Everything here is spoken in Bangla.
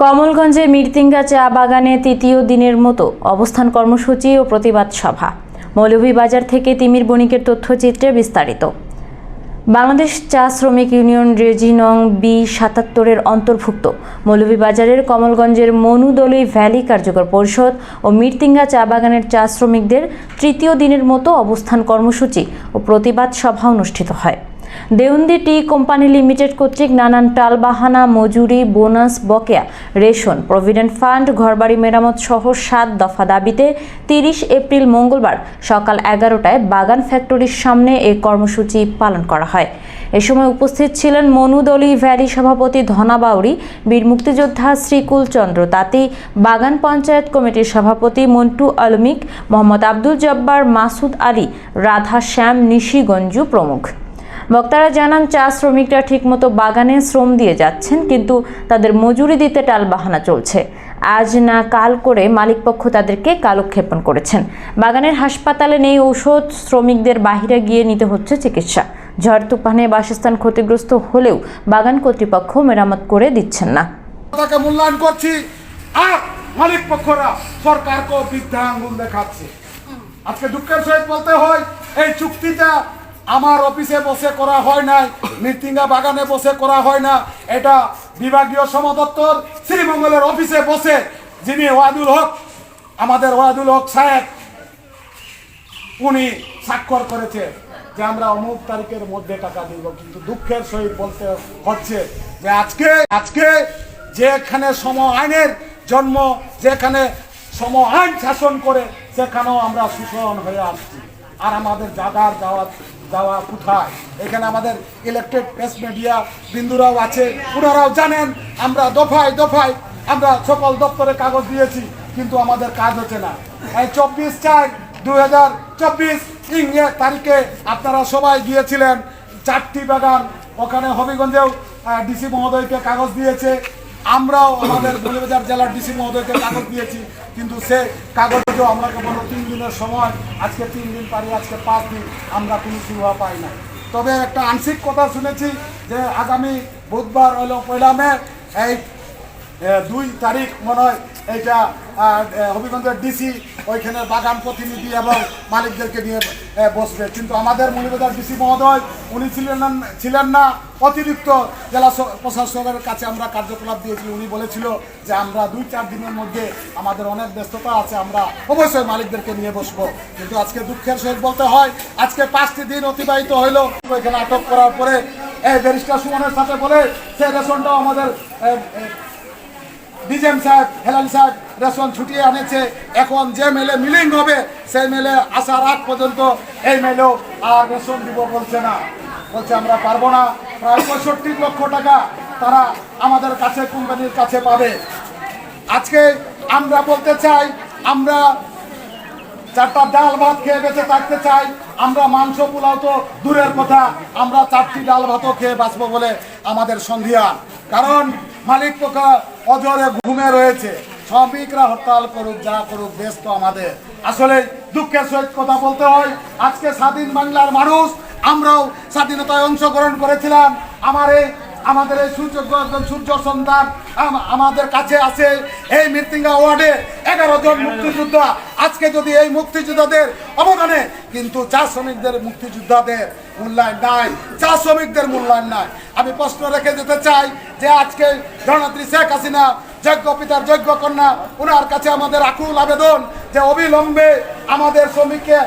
কমলগঞ্জের মিরতিঙ্গা চা বাগানে তৃতীয় দিনের মতো অবস্থান কর্মসূচি ও প্রতিবাদ সভা। মৌলভীবাজার থেকে তিমির বণিকের তথ্যচিত্রে বিস্তারিত। বাংলাদেশ চা শ্রমিক ইউনিয়ন রেজিনং বি সাতাত্তরের অন্তর্ভুক্ত। মৌলভীবাজারের কমলগঞ্জের মনুদলই ভ্যালি কার্যকর পরিষদ ও মিরতিঙ্গা চা বাগানের চা শ্রমিকদের তৃতীয় দিনের মতো অবস্থান কর্মসূচি ও প্রতিবাদ সভা অনুষ্ঠিত হয়। দেউন্দি টি কোম্পানি লিমিটেড কর্তৃক নানান টালবাহানা, মজুরি, বোনাস, বকেয়া, রেশন, প্রভিডেন্ট ফান্ড, ঘরবাড়ি মেরামত সহ সাত দফা দাবিতে তিরিশ এপ্রিল মঙ্গলবার সকাল এগারোটায় বাগান ফ্যাক্টরির সামনে এই কর্মসূচি পালন করা হয়। এ সময় উপস্থিত ছিলেন মনুদলি ভ্যালি সভাপতি ধনা বাউরি বীর মুক্তিযোদ্ধা শ্রীকুল চন্দ্র তাঁতি, বাগান পঞ্চায়েত কমিটির সভাপতি মন্টু আলমিক, মোহাম্মদ আব্দুল জব্বার, মাসুদ আলী, রাধা শ্যাম নিশিগঞ্জু প্রমুখ। বক্তারা জানান, চা শ্রমিকরা ঠিকমতো বাগানে শ্রম দিয়ে যাচ্ছেন, কিন্তু তাদের মজুরি দিতে টালবাহানা চলছে। আজ না কাল করে মালিকপক্ষ তাদেরকে কালক্ষেপণ করেছেন। বাগানের হাসপাতালে নেই ঔষধ, শ্রমিকদের বাহিরে গিয়ে নিতে হচ্ছে চিকিৎসা। ঝড় তুফানে বাসস্থান ক্ষতিগ্রস্ত হলেও বাগান কর্তৃপক্ষ মেরামত করে দিচ্ছেন না। মূল্যায়ন করছি। আর সরকারকে বৃদ্ধা আঙ্গুল দেখাচ্ছে। আজকে দুঃখের সহিত বলতে হয়, এই চুক্তিটা আমার অফিসে বসে করা হয় নাই মৃত্যুঙ্গা বাগানে বসে করা হয় না। এটা বিভাগীয় সমদপ্তর শ্রীমঙ্গলের অফিসে বসে যিনি ওয়াদুল হক, আমাদের ওয়াদুল হক সাহেব, উনি স্বাক্ষর করেছে যে আমরা অমুক তারিখের মধ্যে টাকা দিব, কিন্তু দুঃখের সহিত বলতে হচ্ছে যে আজকে আজকে যেখানে সম আইনের জন্ম, যেখানে সম আইন শাসন করে, সেখানেও আমরা শোষণ হয়ে আসছি। আর আমাদের জাগার যাওয়া যাওয়া কোথায়? এখানে আমাদের ইলেকটেড প্রেস মিডিয়া বিন্দুরাও আছে, ওনারাও জানেন, আমরা দফায় দফায় আমরা সকল দপ্তরে কাগজ দিয়েছি, কিন্তু আমাদের কাজ হচ্ছে না। এই চব্বিশ চার দুই হাজার চব্বিশ তারিখে আপনারা সবাই গিয়েছিলেন, চারটি বাগান, ওখানে হবিগঞ্জেও ডিসি মহোদয়কে কাগজ দিয়েছে আমরাও আমাদের মৌলবাজার জেলার ডিসি মহোদয়কে কাগজ দিয়েছি, কিন্তু সে কাগজেও আমরা কেবল তিন দিনের সময়, আজকে তিন দিন পারি, আজকে পাঁচ দিন আমরা কোনো সুবিধা পাই না। তবে একটা আংশিক কথা শুনেছি যে আগামী বুধবার হলো পয়লা মে, এই দুই তারিখ মনে হয় এইটা হবিগঞ্জের ডিসি ওইখানে বাগান প্রতিনিধি এবং মালিকদেরকে নিয়ে বসবে। কিন্তু আমাদের মৌলবাজার ডিসি মহোদয়, উনি ছিলেন ছিলেন না, অতিরিক্ত জেলা প্রশাসকের কাছে আমরা কার্যকলাপ দিয়েছি। উনি বলেছিল যে আমরা দুই, চার দিনের মধ্যে আমাদের অনেক ব্যস্ততা আছে, আমরা অবশ্যই মালিকদেরকে নিয়ে বসবো। কিন্তু আজকে দুঃখের সহিত বলতে হয়, আজকে পাঁচটি দিন অতিবাহিত হইল। ওইখানে আটক করার পরে, এই ব্যারিস্টার সুমনের সাথে বলে সেই রেশনটাও আমাদের ডিজেম সাহেব হেলাল সাহেব রেশন ছুটিয়ে আনেছে। এখন যে মেলে মিলিং হবে, সেই মেলে আসার আগ পর্যন্ত এই মেলেও আর রেশন দিব বলছে না। বলছে, আমরা পারব না। প্রায় পঁয়ষট্টি লক্ষ টাকা তারা আমাদের কাছে, কোম্পানির কাছে পাবে। আজকে আমরা বলতে চাই, আমরা চারটা ডাল ভাত খেয়ে বেঁচে থাকতে চাই, আমরা মাংস, পোলাও তো দূরের কথা, আমরা চারটি ডাল ভাতও খেয়ে বাঁচবো বলে আমাদের সন্ধিয়া কারণ মালিক পোকা অজরে ঘুমে রয়েছে। শ্রমিকরা হরতাল করুক, যা করুক দেশ তো আমাদের। আসলে দুঃখের সহিত কথা বলতে হয়, আজকে স্বাধীন বাংলার মানুষ, আমরাও স্বাধীনতায় অংশগ্রহণ করেছিলাম। আমার এই আমাদের এই একজন সূর্য সন্তান আমাদের কাছে আছে। এই মৃত্যুঙ্গা ওয়ার্ডে এগারো জন মুক্তিযোদ্ধা। আজকে যদি এই মুক্তিযোদ্ধাদের অবদানে, কিন্তু চা শ্রমিকদের মুক্তিযোদ্ধাদের মূল্যায়ন নাই, চা শ্রমিকদের মূল্যায়ন নাই। আমি প্রশ্ন রেখে যেতে চাই যে আজকে জননেত্রী শেখ হাসিনা, যোগ্য পিতার যোগ্য কন্যা ওনার কাছে আমাদের আকুল আবেদন যে অবিলম্বে আমাদের শ্রমিককে